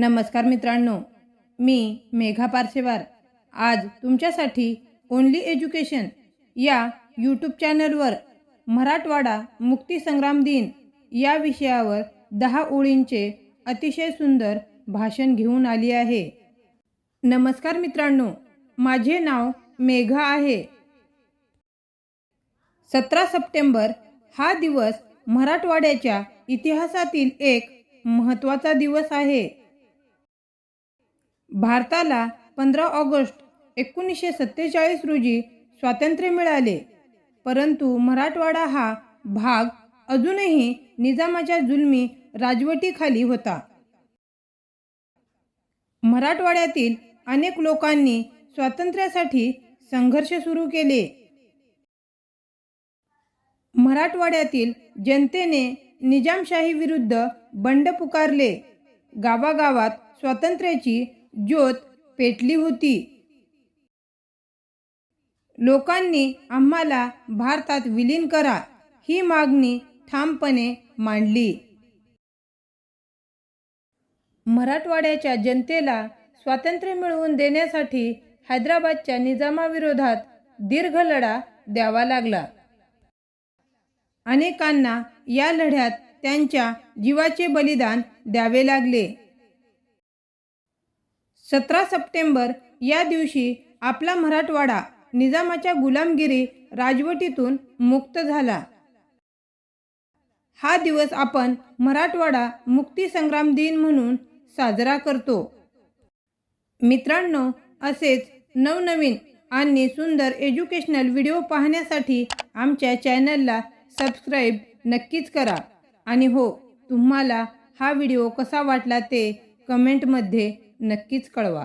नमस्कार मित्रांनो मी मेघा पारसेवार. आज तुमच्यासाठी ओनली एज्युकेशन या यूट्यूब चॅनलवर मराठवाडा मुक्तीसंग्राम दिन या विषयावर दहा ओळींचे अतिशय सुंदर भाषण घेऊन आली आहे. नमस्कार मित्रांनो माझे नाव मेघा आहे. सतरा सप्टेंबर हा दिवस मराठवाड्याच्या इतिहासातील एक महत्त्वाचा दिवस आहे. भारताला पंधरा ऑगस्ट एकोणीसशे सत्तेचाळीस रोजी स्वातंत्र्य मिळाले. परंतु मराठवाडा हा भाग अजूनही निजामाच्या जुलमी राजवटीखाली होता. मराठवाड्यातील अनेक लोकांनी स्वातंत्र्यासाठी संघर्ष सुरू केले. मराठवाड्यातील जनतेने निजामशाही विरुद्ध बंड पुकारले. गावागावात स्वातंत्र्याची ज्योत पेटली होती. लोकांनी आम्हाला भारतात विलीन करा ही मागणी ठामपणे मांडली. मराठवाड्याच्या जनतेला स्वातंत्र्य मिळवून देण्यासाठी हैदराबादच्या निजामाविरोधात दीर्घ लढा द्यावा लागला. अनेकांना या लढ्यात त्यांच्या जीवाचे बलिदान द्यावे लागले. सतरा सप्टेंबर या दिवशी आपला मराठवाडा निजामाच्या गुलामगिरी राजवटीतून मुक्त झाला. हा दिवस आपण मराठवाडा मुक्ती संग्राम दिन म्हणून साजरा करतो. मित्रांनो असेच नवनवीन आणि सुंदर एज्युकेशनल व्हिडिओ पाहण्यासाठी आमच्या चॅनलला सबस्क्राईब नक्कीच करा. आणि हो तुम्हाला हा व्हिडिओ कसा वाटला ते कमेंटमध्ये नक्कीच कळवा.